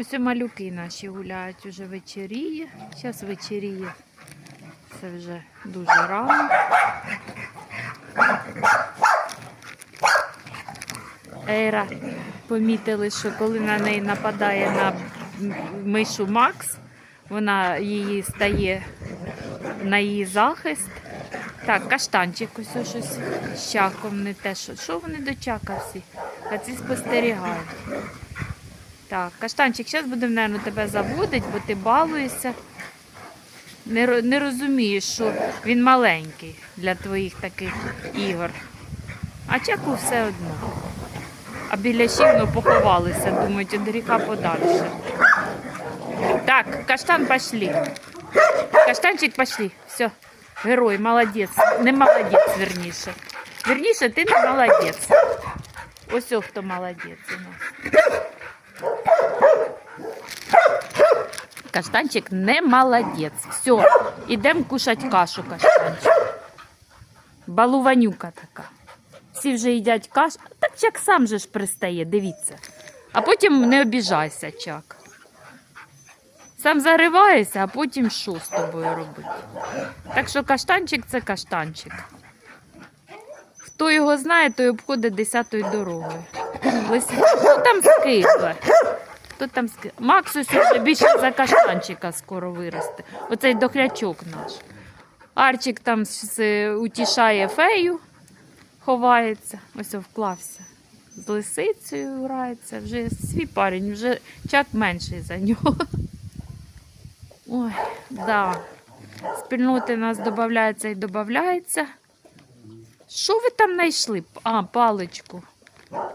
Ось малюки наші гуляють, уже вечеріє. Зараз вечеріє. Це вже дуже рано. Ейра помітили, що коли на неї нападає на мишу Макс, вона її стає на її захист. Так, каштанчик ось щось з чаком не те, що. Що вони до всі? А ці спостерігають. Так, каштанчик, зараз будемо, мабуть, тебе заводити, бо ти балуєшся. Не, не розумієш, що він маленький для твоїх таких ігор. А чаку все одно. А біля щівно поховалися, думають, від гріха подальше. Так, каштан пошли. Каштанчик пошли. Все. Герой, молодець. Не молодець, верніше. Верніше, ти не молодець. Ось хто молодець у нас. Каштанчик не молодець. Все, ідемо кушати кашу, каштанчик. Балуванюка така. Всі вже їдять кашу. Так чак сам же ж пристає, дивіться. А потім не обіжайся, чак. Сам зариваєшся, а потім що з тобою робити? Так що каштанчик це каштанчик. Хто його знає, той обходить десятою дорогою. Лисі... Хто там скигле? Хто там скигле? Макс ось більше за каштанчика скоро виросте. Оцей дохлячок наш. Арчик там утішає фею, ховається. Ось вклався. З лисицею грається. Вже свій парень, вже чак менший за нього. Ой, да. Спільноти нас додається і додається. Що ви там знайшли? А, паличку.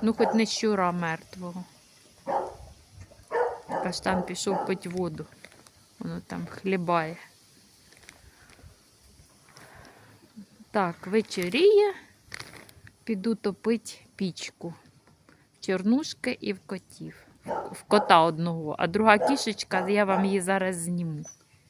Ну, хоч не щура мертвого. Каштан пішов пить воду. Воно там хлібає. Так, вечоріє. Піду топить пічку. Чорнушки і в котів. В кота одного, а друга кішечка, я вам її зараз зніму.